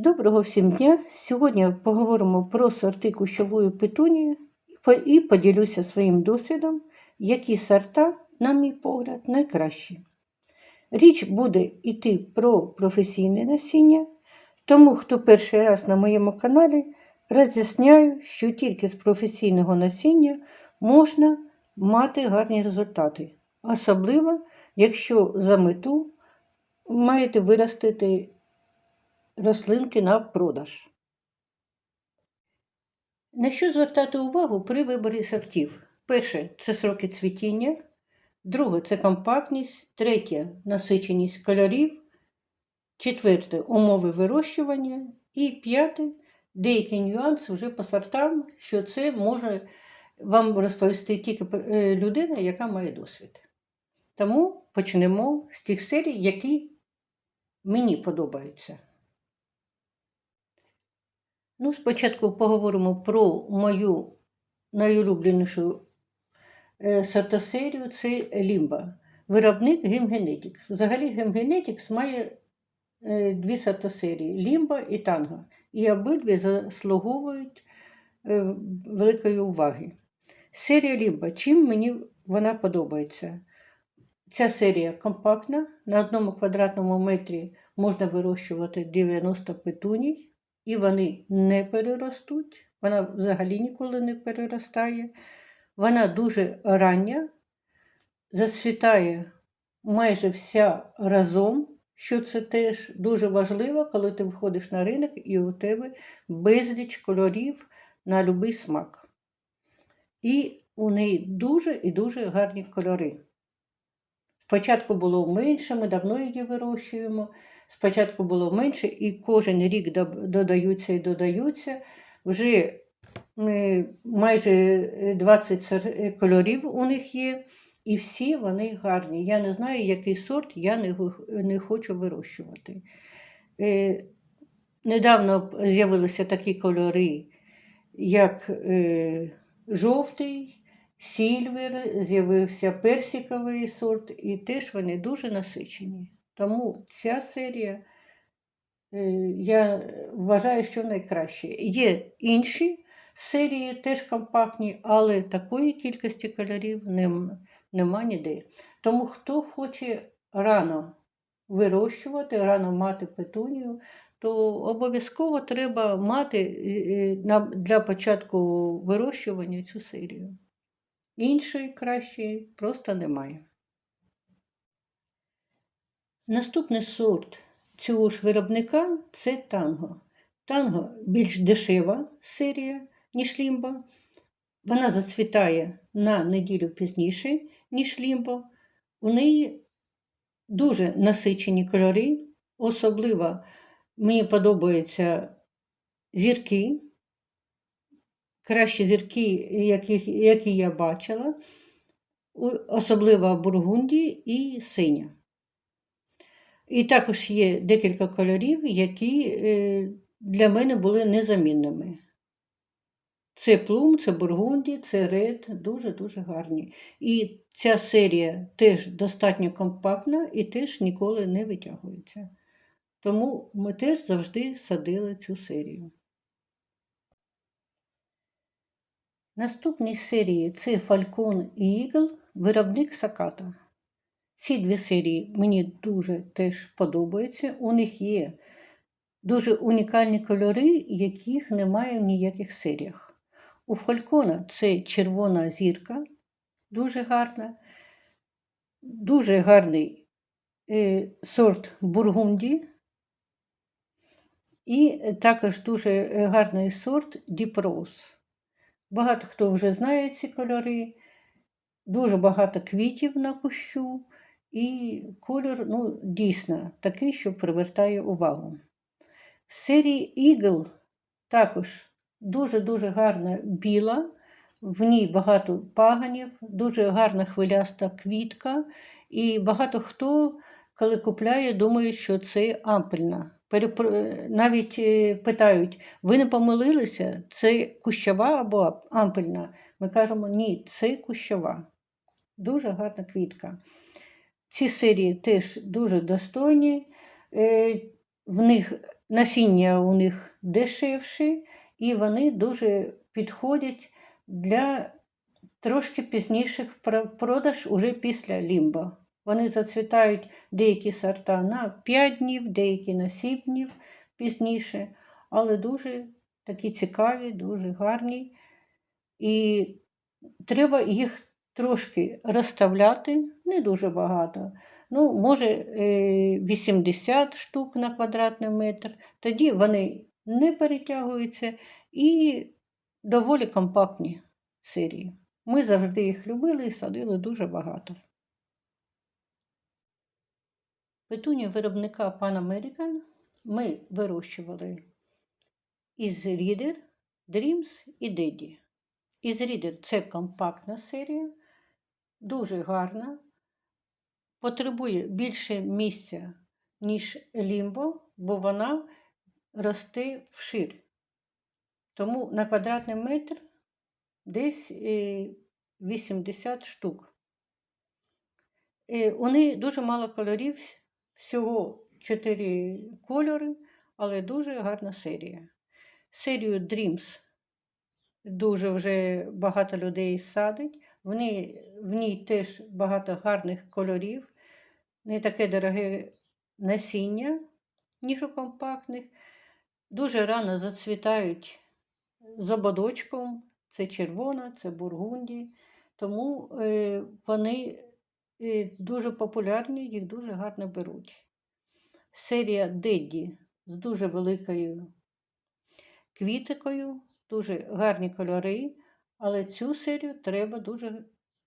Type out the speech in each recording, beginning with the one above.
Доброго всім дня! Сьогодні поговоримо про сорти кущової петунії і поділюся своїм досвідом, які сорта, на мій погляд, найкращі. Річ буде йти про професійне насіння, тому хто перший раз на моєму каналі, роз'ясняю, що тільки з професійного насіння можна мати гарні результати, особливо, якщо за мету маєте виростити рослинки на продаж. На що звертати увагу при виборі сортів? Перше це сроки цвітіння, друге це компактність, третє насиченість кольорів, четверте умови вирощування і п'яте деякі нюанси вже по сортам, що це може вам розповісти тільки е, людина, яка має досвід. Тому почнемо з тих серій, які мені подобаються. Ну, спочатку поговоримо про мою найулюбленішу е, сортосерію це Лімба. Виробник Гемгенетікс. Взагалі Гемгенетікс має е, дві сортосерії Лімба і Танго. І обидві заслуговують е, великої уваги. Серія Лімба. Чим мені вона подобається? Ця серія компактна. На одному квадратному метрі можна вирощувати 90 петуній і вони не переростуть. Вона взагалі ніколи не переростає. Вона дуже рання, зацвітає майже вся разом, що це теж дуже важливо, коли ти виходиш на ринок і у тебе безліч кольорів на будь-який смак. І у неї дуже і дуже гарні кольори. Спочатку було менше, ми давно її вирощуємо. Спочатку було менше, і кожен рік додаються і додаються. Вже е, майже 20 кольорів у них є, і всі вони гарні. Я не знаю, який сорт я не, хочу вирощувати. Е, недавно з'явилися такі кольори, як е, жовтий, сільвер, з'явився персиковий сорт, і теж вони дуже насичені. Тому ця серія, е, я вважаю, що найкраще. Є інші серії, теж компактні, але такої кількості кольорів нем, нема ніде. Тому хто хоче рано вирощувати, рано мати петунію, то обов'язково треба мати е, для початку вирощування цю серію. Іншої кращої просто немає. Наступний сорт цього ж виробника це танго. Танго більш дешева серія, ніж лімба. Вона зацвітає на неділю пізніше, ніж лімбо. У неї дуже насичені кольори, особливо мені подобаються зірки, кращі зірки, які, які я бачила, особливо бургунді і синя. І також є декілька кольорів, які е, для мене були незамінними. Це плум, це бургунді, це ред, дуже-дуже гарні. І ця серія теж достатньо компактна і теж ніколи не витягується. Тому ми теж завжди садили цю серію. Наступні серії це Falcon і Eagle, виробник Саката. Ці дві серії мені дуже теж подобаються. У них є дуже унікальні кольори, яких немає в ніяких серіях. У Фалькона це червона зірка, дуже гарна, дуже гарний е, сорт бургунді. І також дуже гарний сорт Діпрос. Багато хто вже знає ці кольори, дуже багато квітів на кущу. І колір ну, дійсно такий, що привертає увагу. З серії Eagle також дуже-дуже гарна біла, в ній багато паганів, дуже гарна хвиляста квітка. І багато хто, коли купляє, думає, що це ампельна. Навіть е, питають, ви не помилилися, це кущова або ампельна? Ми кажемо, ні, це кущова. Дуже гарна квітка. Ці серії теж дуже достойні, е, в них насіння у них дешевше, і вони дуже підходять для трошки пізніших продаж уже після лімба. Вони зацвітають деякі сорта на 5 днів, деякі на 7 днів пізніше, але дуже такі цікаві, дуже гарні. І треба їх трошки розставляти, не дуже багато. Ну, може, е, 80 штук на квадратний метр. Тоді вони не перетягуються і доволі компактні серії. Ми завжди їх любили і садили дуже багато. Петуні виробника Pan American ми вирощували із Reader, Dreams і Daddy. Із Reader це компактна серія, дуже гарна, потребує більше місця, ніж Limbo, бо вона росте вшир. Тому на квадратний метр десь е, 80 штук. Е, У неї дуже мало кольорів, всього 4 кольори, але дуже гарна серія. Серію Dreams дуже вже багато людей садить. В ній, в ній теж багато гарних кольорів, не таке дороге насіння, ніж у компактних. Дуже рано зацвітають з ободочком. Це червона, це бургунді. Тому е, вони е, дуже популярні, їх дуже гарно беруть. Серія Дедді з дуже великою квітикою, дуже гарні кольори, але цю серію треба дуже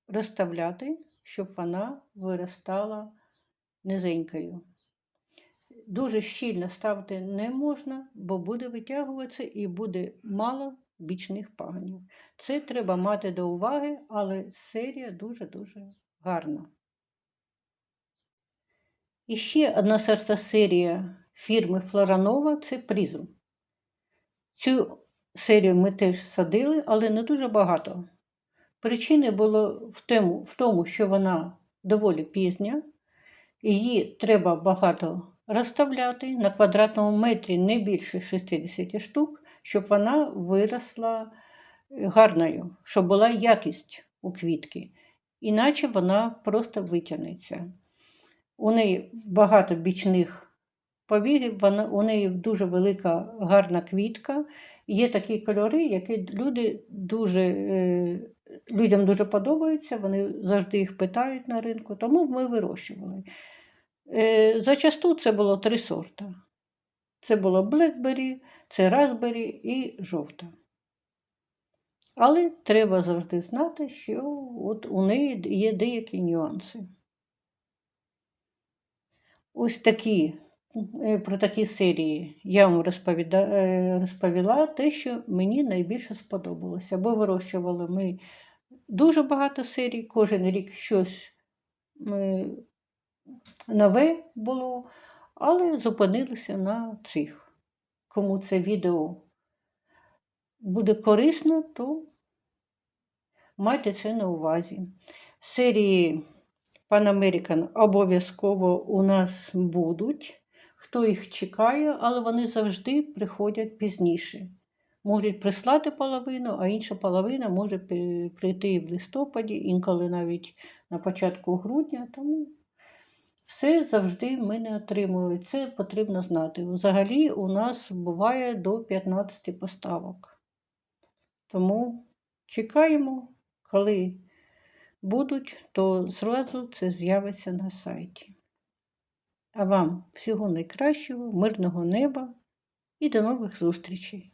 розставляти, щоб вона виростала низенькою. Дуже щільно ставити не можна, бо буде витягуватися і буде мало бічних пагонів. Це треба мати до уваги, але серія дуже-дуже гарна. І ще одна сорта серія фірми Флоранова це Призм. Цю серію ми теж садили, але не дуже багато. Причини було в тому, в тому, що вона доволі пізня, її треба багато розставляти на квадратному метрі не більше 60 штук, щоб вона виросла гарною, щоб була якість у квітки. Іначе вона просто витягнеться. У неї багато бічних вона, у неї дуже велика гарна квітка. Є такі кольори, які люди дуже, е, людям дуже подобаються, вони завжди їх питають на ринку, тому ми вирощували. Е, зачасту це було три сорта. Це було блекбері, це Raspberry і жовта. Але треба завжди знати, що от у неї є деякі нюанси. Ось такі, про такі серії я вам е, розповіла те, що мені найбільше сподобалося. Бо вирощували ми дуже багато серій, кожен рік щось е, нове було, але зупинилися на цих. Кому це відео буде корисно, то майте це на увазі. Серії Pan American обов'язково у нас будуть. Хто їх чекає, але вони завжди приходять пізніше. Можуть прислати половину, а інша половина може прийти в листопаді, інколи навіть на початку грудня. Тому все завжди ми не отримуємо. Це потрібно знати. Взагалі у нас буває до 15 поставок. Тому чекаємо, коли будуть, то зразу це з'явиться на сайті. А вам всього найкращого, мирного неба і до нових зустрічей!